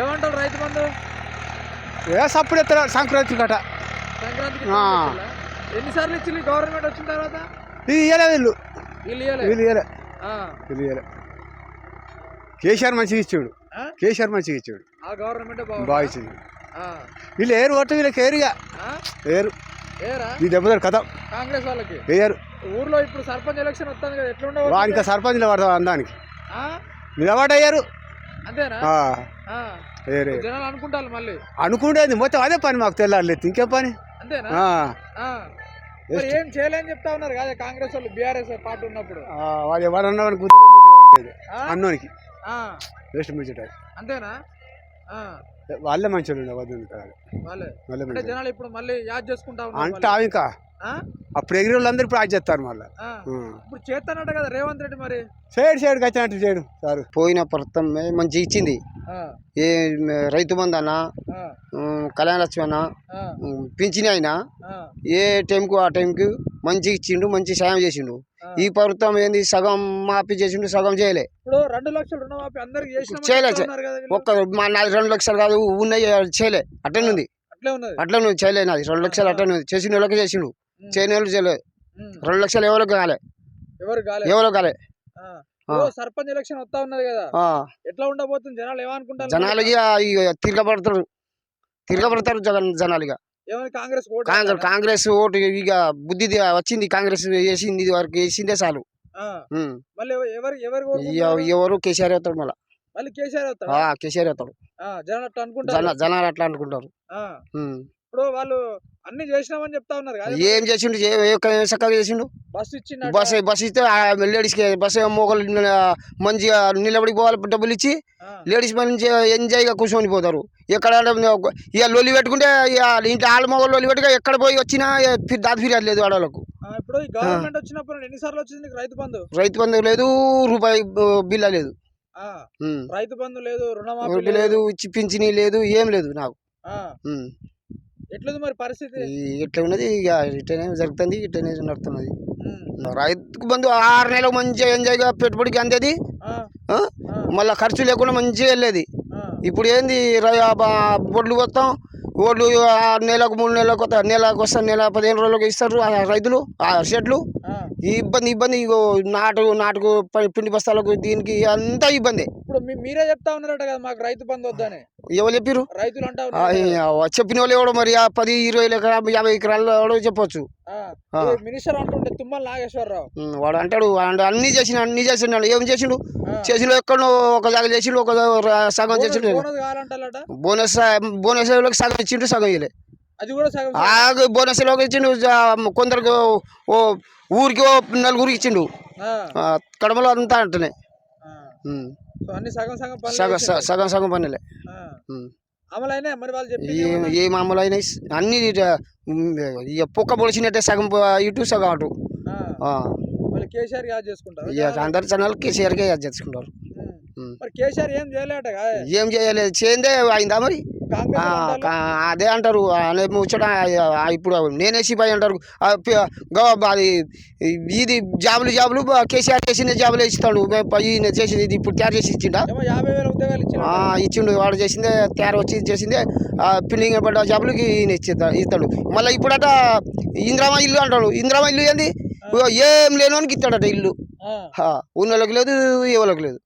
ఏమంటారు రైతు బంధు? ఏ సప్పుడు ఎత్తారు సంక్రాంతి గట సంక్రాంతికి. ఇచ్చిందా? ఎన్నిసార్లు ఇచ్చింది గవర్నమెంట్ వచ్చిన తర్వాత? ఇది ఇయ్యలే వీళ్ళు. వీళ్ళు ఇయ్యలే. వీళ్ళు ఇయ్యలే. ఆ. వీళ్ళు ఇయ్యలే. కేసీఆర్ మంచిగా ఇచ్చాడు? కేసీఆర్ మంచిగా ఇచ్చాడు. ఆ గవర్నమెంట్ బాగా ఇచ్చింది. వీళ్ళు ఏరు కొట్ట వీళ్ళకి ఏరుగా? ఏరు. ఈ దెబ్బతారు కథ. కాంగ్రెస్ వాళ్ళకి? వేయరు ఊర్లో ఇప్పుడు సర్పంచ్ ఎలక్షన్ వస్తుంది కదా ఎట్లా వానికి ఉండవు సర్పంచ్లు పడతాం అందానికి. నిలబడయ్యారు అంతేనా? ఆ, ఆ. ఏరే జనాలు అనుకుంటారు మళ్ళీ. అనుకుండేది మొత్తం అదే పని మాకు తెల్లారలేదు ఇంకే పని? ఏం చేయలేని చెప్తా ఉన్నారు కదా కాంగ్రెస్ వాళ్ళు బీఆర్ఎస్ పార్టీ ఉన్నప్పుడు. వాడు ఎవరన్నా? అన్నోనికి. వేస్ట్ ముచ్చట అంతేనా. వాళ్ళే మంచిగా ఉండే వద్దు వాళ్ళే వాళ్ళే అంటే మంచిగా జనాలు ఇప్పుడు మళ్ళీ యాద్ చేసుకుంటా ఉన్నారు అంటా. ఇంకా? అప్పుడు ఎగిరి వాళ్ళందరూ ఇప్పుడు ఆజ్ చేస్తారు మళ్ళీ. ఇప్పుడు చేస్తానట కదా రేవంత్ రెడ్డి మరి సైడ్ సైడ్కి వచ్చినట్టు చేయడు సారు పోయిన ప్రభుత్వం మంచి ఇచ్చింది ఆ. ఏ రైతు బంధు అన్న కళ్యాణ లక్ష్మి అన్న పింఛని అయినా ఆ. ఏ టైంకు ఆ టైంకి మంచిగా ఇచ్చిండు మంచి సాయం చేసిండు. ఈ ప్రభుత్వం ఏంది? సగం మాఫీ చేసిండు సగం చేయలే. రెండు లక్షలు చేయలే. ఒక్క మా నాది రెండు లక్షలు కాదు ఉన్నాయి చేయలే. అట్లనే ఉంది. అట్లనే ఉంది చేయలే నాది. రెండు లక్షలు అట్లనే ఉంది. చేసిన వాళ్ళకి చేసిండు. చేయని వాళ్ళు చేయలేదు. రెండు లక్షలు ఎవరికి కాలే? ఎవరు కాలే? సర్పంచ్ ఎలక్షన్ వస్తా ఉన్నది కదా. ఎట్లా ఉండబోతుంది? జనాలు ఏమనుకుంటారు? ఇక తిరగబడతారు తిరగబడతారు జగన్ జనాలుగా కాంగ్రెస్ కాంగ్రెస్? కాంగ్రెస్ ఓటు ఇక బుద్ధి వచ్చింది కాంగ్రెస్ వేసింది ఇది వరకు వేసిందే చాలు. ఎవరు కేసీఆర్ అవుతాడు మళ్ళా. మళ్ళీ కేసీఆర్ అవుతాడు ఆ, కేసీఆర్ అవుతాడు జనాలు అట్లా అనుకుంటారు. జన జనాలు అట్లా అనుకుంటారు. ఇప్పుడు వాళ్ళు అన్ని చేసినామని చెప్తా ఉన్నారు. ఏం చేసిండు? చక్కగా చేసిండు. బస్ బస్ ఇస్తే లేడీస్కి బస్ మొగలు మంచిగా నిలబడి పోవాలి డబ్బులు ఇచ్చి లేడీస్ మంచిగా ఎంజాయ్గా కూర్చొని పోతారు. ఎక్కడ ఇక లొల్లి పెట్టుకుంటే ఇంట్లో ఆళ్ళ మొగలు లొల్లి పెట్టుగా ఎక్కడ పోయి వచ్చినా దాది ఫిర్యాదు లేదు ఆడవాళ్ళకు. రైతు బంధు? లేదు రూపాయి బిల్ల లేదు. రైతు బంధు లేదు రుణమాఫీ లేదు. ఇచ్చి పింఛని లేదు ఏం లేదు నాకు. ఎట్లుంది మరి పరిస్థితి? ఈ ఇట్లా ఉన్నది ఇక ఇట్లనే జరుగుతుంది ఇట్లనే నడుతున్నది ఉమ్. రైతు బంధు ఆరు నెలలు మంచిగా ఎంజాయ్గా పెట్టుబడికి అందేది. మళ్ళీ ఖర్చు లేకుండా మంచిగా వెళ్ళేది. ఇప్పుడు ఏంది? బొడ్లు వస్తాం ఓట్లు ఆరు నెలకు మూడు నెలలకు వస్తా నెలకు వస్తాను నెల పదిహేను రోజులకు ఇస్తారు రైతులు ఆ షెడ్లు. ఇబ్బంది ఇబ్బంది. ఇగో నాటు నాటుకు పిండి బస్తాలకు దీనికి అంతా ఇబ్బంది. ఇప్పుడు మీరే చెప్తా ఉన్నారట కదా మాకు రైతు బంధు వద్దని. ఎవరు చెప్పిర్రు? రైతులు అంటా ఆ, ఉన్నారు ఈ, కదా. ఆ, చెప్పిన వాళ్ళు ఎవడో మరి పది ఇరవై యాభై ఎకరాల్లో ఎవడో చెప్పొచ్చు. మినిస్టర్ అంటుండే తుమ్మల నాగేశ్వరరావు. వాడు అంటాడు అన్ని చేసిన అన్ని చేసిండు ఏం చేసిండు? ఆ. చేసిండు ఎక్కడో ఒక జాగా చేసిండు ఒక సగం చేసిండు. బోనస్ బోనస్ సగం ఇచ్చిండు సగం ఇయ్యలే. అది కూడా సగం బోనస్లోకి ఇచ్చిండు కొందరికి ఓ ఊరికి ఓ నలుగురికి ఇచ్చిండు. కడమలో అంతా అంటనే. అన్ని సగం సగం పనులు సగం సగం సగం పనులే. అమలైనా మరి వాళ్ళు చెప్పి ఏ అయినాయి అన్ని పొక్క పొడిచినట్టే సగం ఇటు సగం అటు. కేసీఆర్ యాద్ చేసుకుంటారు. ఇక అందరు జనాలు కేసీఆర్కే యాద్ చేసుకుంటారు. మరి కేసీఆర్ ఏం చేయలేట ఏం చేయలేదు. చేందే అయిందా మరి? అంటారు. అదే అంటారు. అనే ముచ్చట ఇప్పుడు నేనే సిపాయి అంటారు. ఆ, పి- గవ- అది ఇది జాబులు జాబులు కేసీఆర్ చేసిన జాబులు ఇస్తాడు ఈయన చేసింది ఇది ఇప్పుడు తయారు చేసి ఇచ్చిండా? ఇచ్చిండు వాడు చేసిందే తయారు వచ్చి చేసిందే పిల్లింగ్ పడ్డ జాబులకి ఈయన ఇస్తాడు. మళ్ళీ ఇప్పుడట ఇంద్రామా ఇల్లు అంటాడు. ఇంద్రామా ఇల్లు ఏంది? ఏం లేనోనికి ఇస్తాడట ఇల్లు. హా, ఉన్నోళ్ళకి లేదు ఎవరికి లేదు.